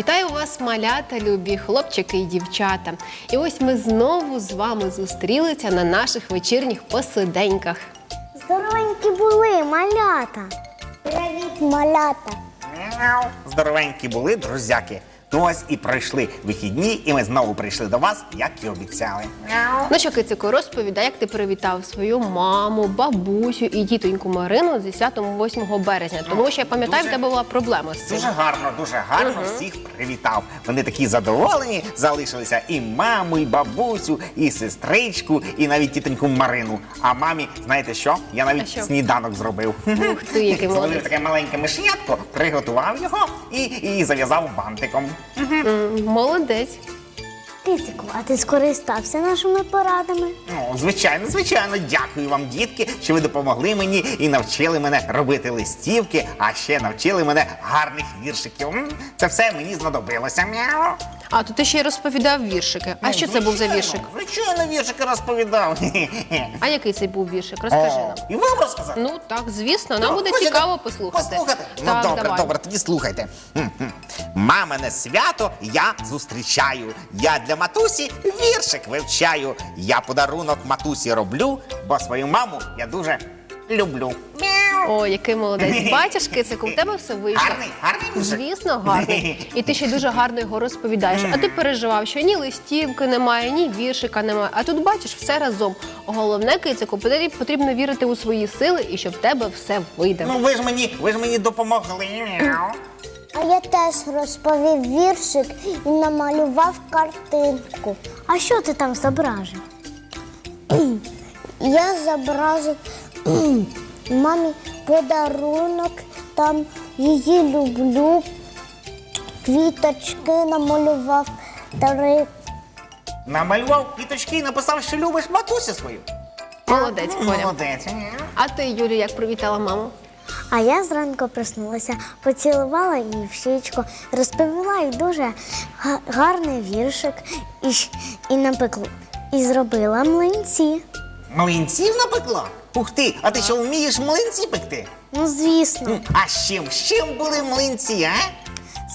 Вітаю вас, малята, любі хлопчики і дівчата. І ось ми знову з вами зустрілися на наших вечірніх посиденьках. Здоровенькі були, малята. Привіт, малята. Здоровенькі були, друзяки. Ну ось і пройшли вихідні, і ми знову прийшли до вас, як і обіцяли. Ну що, Кицику, розповідай, як ти привітав свою маму, бабусю і дітоньку Марину зі святом 8 березня. Тому що я пам'ятаю, в Дуже- тебе була проблема з цим. Дуже гарно, дуже гарно всіх привітав. Вони такі задоволені залишилися і маму, і бабусю, і сестричку, і навіть тітоньку Марину. А мамі, знаєте що? Я навіть що? сніданок зробив. Ух ти, який Зловив молодець. таке маленьке мишнятко, приготував його і, і зав'язав бантиком. М, Молодець. Кицику, а ти скористався нашими порадами? Ну, звичайно, звичайно, дякую вам, дітки, що ви допомогли мені і навчили мене робити листівки, а ще навчили мене гарних віршиків. М, Це все мені знадобилося. Мяу. А то ти ще й розповідав віршики. А Ну, що це був за віршик? Звичайно, віршики розповідав. А який це був віршик? Розкажи нам. І вам розказати? Ну так, звісно, нам буде Хочете цікаво послухати. Послухати? Так, ну добре, давай. добре, тоді слухайте. М-м. Мамине свято я зустрічаю. Я для матусі віршик вивчаю. Я подарунок матусі роблю, бо свою маму я дуже люблю. Мяу. О, який молодець. Бачиш, кицику, в тебе все вийшло. Гарний, гарний віршик? Звісно, гарний. І ти ще дуже гарно його розповідаєш. А ти переживав, що ні листівки немає, ні віршика немає. А тут бачиш все разом. Головне, кицику, потрібно вірити у свої сили і щоб в тебе все вийде. Ну ви ж мені, ви ж мені допомогли. Мяу. А я теж розповів віршик і намалював картинку. А що ти там зображив? Я зобразив мамі подарунок, там її люблю, квіточки намалював три. Намалював квіточки і написав, що любиш матусю свою. Молодець, Коля. Молодець. А ти, Юлі, як привітала маму? А я зранку проснулася, поцілувала її в щічку, розповіла їй дуже га- гарний віршик і, щ- і напекла, і зробила млинці. Млинців напекла? Ух ти, а ти що вмієш млинці пекти? Ну, звісно, М, А з чим? З чим були млинці, а?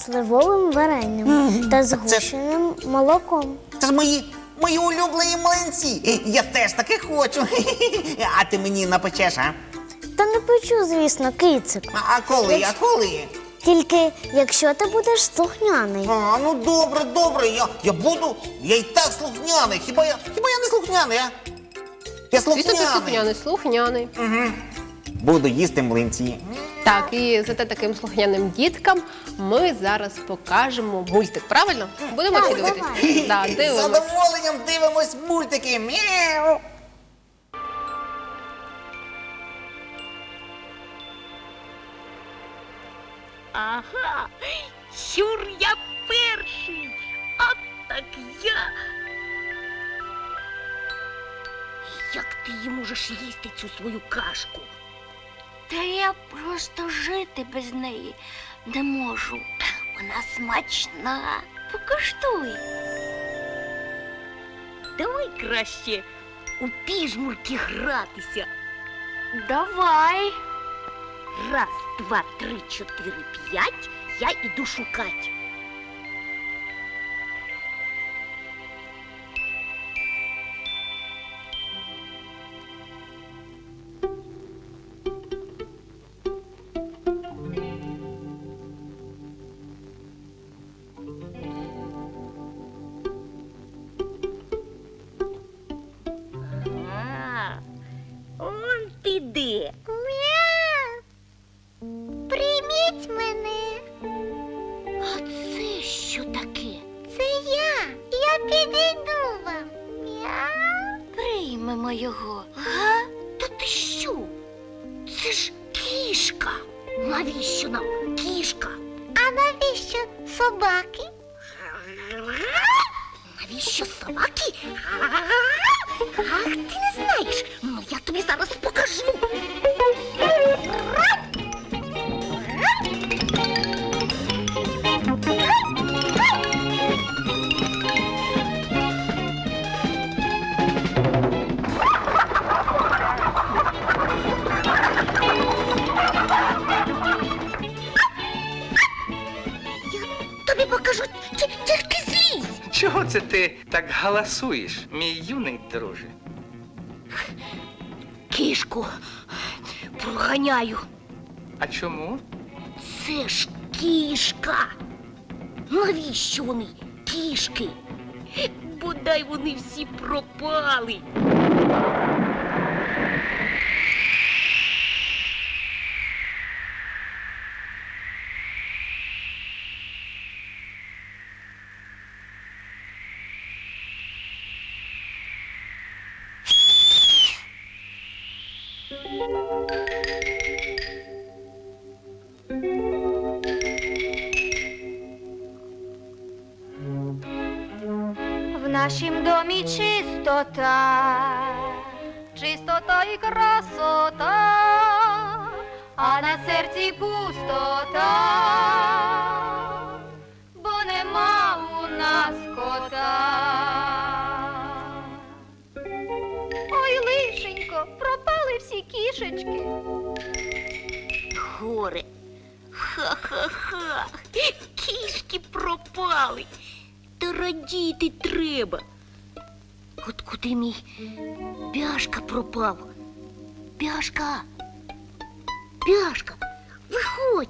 сливовим варенням та згущеним молоком. Це ж мої, мої улюблені млинці. Я теж таке хочу. А ти мені напечеш, а? Та не печу, звісно, кицику. А, а коли? А коли? Тільки якщо ти будеш слухняний. А, ну добре, добре, я, я буду. Я і так слухняний. Хіба я, хіба я не слухняний, а? Я Звісно, ти слухняний. слухняний, слухняний. Буду їсти млинці. Так, і за те таким слухняним діткам ми зараз покажемо мультик. Правильно? Будемо Так, всі дивитись? давай. З дивимось. задоволенням дивимось мультики. Мяу. Ага, сюр я перший, а так я. Як ти її можеш їсти цю свою кашку? Та я просто жити без неї не можу. Вона смачна. Покуштуй. Давай краще у піжмурки гратися. Давай. Раз, два, три, чотири, п'ять. Я іду шукати. Прийміть мене. А це що таке? Це я. Я підійду вам. Мяу. Приймемо його. А? Та ти що? Це ж кішка. Навіщо нам кішка? А навіщо собаки? Навіщо собаки? Ах, ти це ти так галасуєш, мій юний друже? Кішку проганяю. А чому? Це ж кішка. Навіщо вони кішки? Бодай вони всі пропали. В нашім домі чистота, чистота і красота, а на серці пустота, Пропали. Горе. Ха-ха-ха. Кішки пропали. Та радіти треба. От куди мій бяшка пропав? Бяшка. Бяшка, виходь.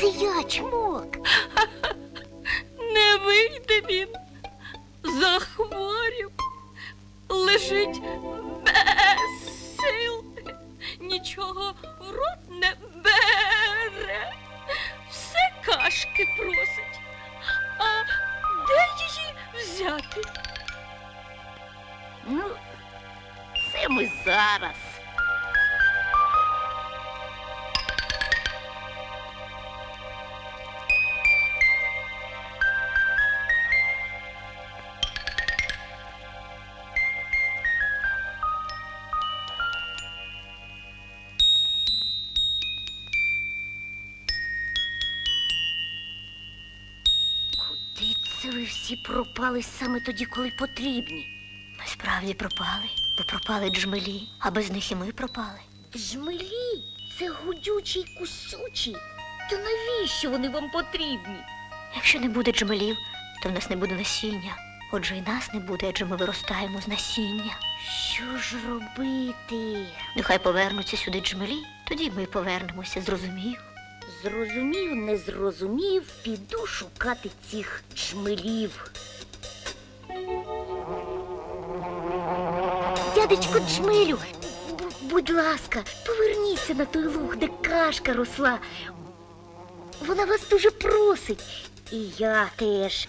Це я чмок. Не вийде він. Захворів. Лежить без сил. Нічого в рот не бере. Все кашки просить. А де її взяти? Ну, це ми зараз. Ви всі пропали саме тоді, коли потрібні? Ми справді пропали, бо пропали джмелі, а без них і ми пропали. Жмелі, це гудючі й кусючі. То навіщо вони вам потрібні? Якщо не буде джмелів, то в нас не буде насіння. Отже, і нас не буде, адже ми виростаємо з насіння. Що ж робити? Нехай повернуться сюди джмелі, тоді ми повернемося, зрозумів. Зрозумів, не зрозумів, піду шукати цих джмелів. Дядечко Джмелю, б- будь ласка, поверніться на той луг, де кашка росла. Вона вас дуже просить. І я теж.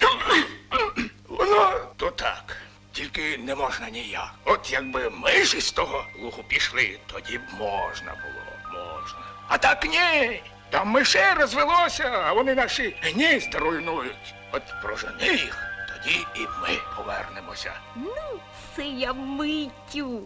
Воно то так. Тільки не можна ніяк. От якби миші з того луху пішли, тоді б можна було, можна. А так ні. Там мишей розвелося, а вони наші гнізда руйнують. От прожени їх, тоді і ми повернемося. Ну, це я миттю.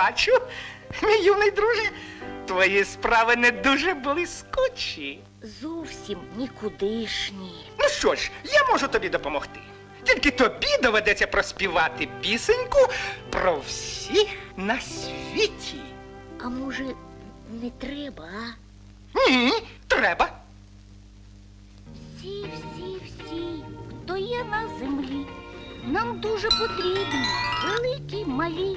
Бачу, мій юний друже, твої справи не дуже блискучі. Зовсім нікудишні. Ну що ж, я можу тобі допомогти. Тільки тобі доведеться проспівати пісеньку про всіх на світі. А може, не треба, а? Ні, треба. Всі, всі, всі, хто є на землі, нам дуже потрібні, великі, малі.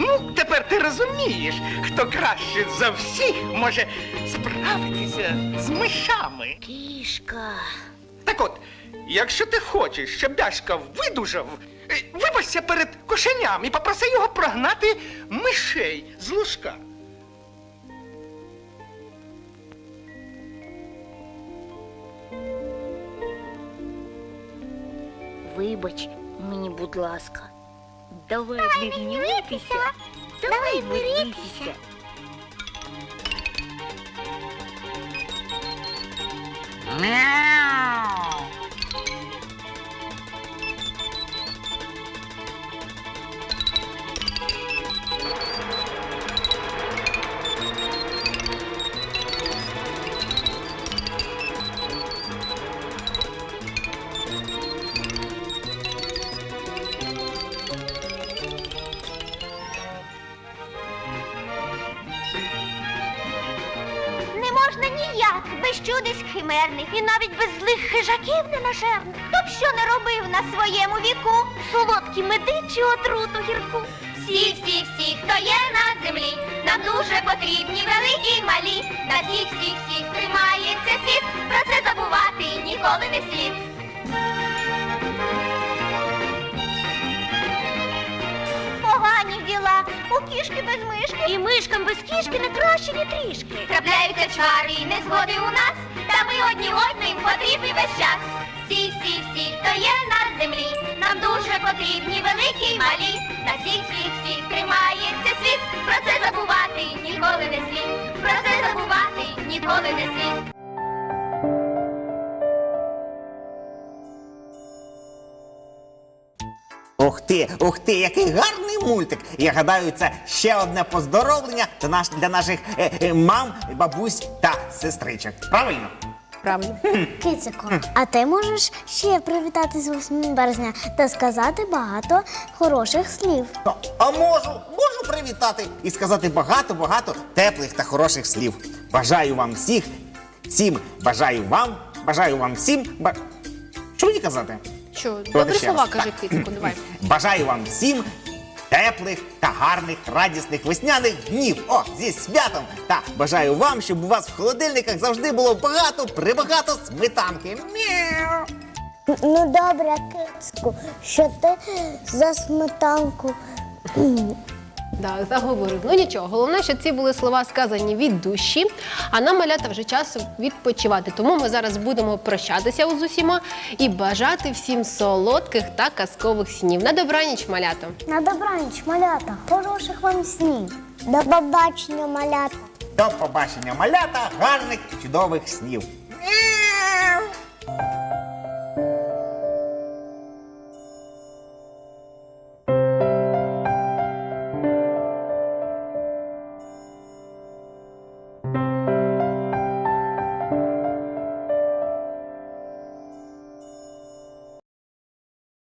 Ну, тепер ти розумієш, хто краще за всіх може справитися з мишами. Кішка. Так от, якщо ти хочеш, щоб Дашка видужав, е, вибачся перед кошеням і попроси його прогнати мишей з лужка. Вибач мені, будь ласка. Давай, не гнівайтеся. Давай миритися. Без чудес химерних і навіть без злих хижаків ненажерних. Хто б що не робив на своєму віку, солодкі меди чи отруту гірку. Всі, всі, всі, хто є на землі, нам дуже потрібні великі й малі. На всіх, всіх, всіх тримається світ, про це забувати ніколи не слід. Кішки без мишки. І мишкам без кішки не краще, ні трішки. Трапляються чвари і незгоди у нас, та ми одні одним потрібні весь час. Всі, всі, всі, хто є на землі, нам дуже потрібні великі й малі. На всіх, всіх, всіх тримається світ, про це забувати ніколи не слід. Про це забувати ніколи не слід. Ух ти, ух ти, який гарний мультик! Я гадаю, це ще одне поздоровлення для, наш, для наших е, е, мам, бабусь та сестричок. Правильно? Правильно. Кицику, а ти можеш ще привітати з 8 березня та сказати багато хороших слів. А- А можу, можу привітати і сказати багато-багато теплих та хороших слів. Бажаю вам всіх, всім бажаю вам, бажаю вам всім. Ба... Що мені казати? Що, добрі ще слова раз. каже Так. кицику, давай. Бажаю вам всім теплих та гарних, радісних весняних днів. О, зі святом! Та бажаю вам, щоб у вас в холодильниках завжди було багато, прибагато сметанки. Мяу! Ну добре, кицьку, що ти за сметанку. Да, заговорив. Ну нічого, головне, що ці були слова сказані від душі, а нам малята вже часу відпочивати. Тому ми зараз будемо прощатися з усіма і бажати всім солодких та казкових снів. На добраніч, малята! На добраніч, малята, хороших вам снів. До побачення, малята. До побачення, малята, гарних, чудових снів.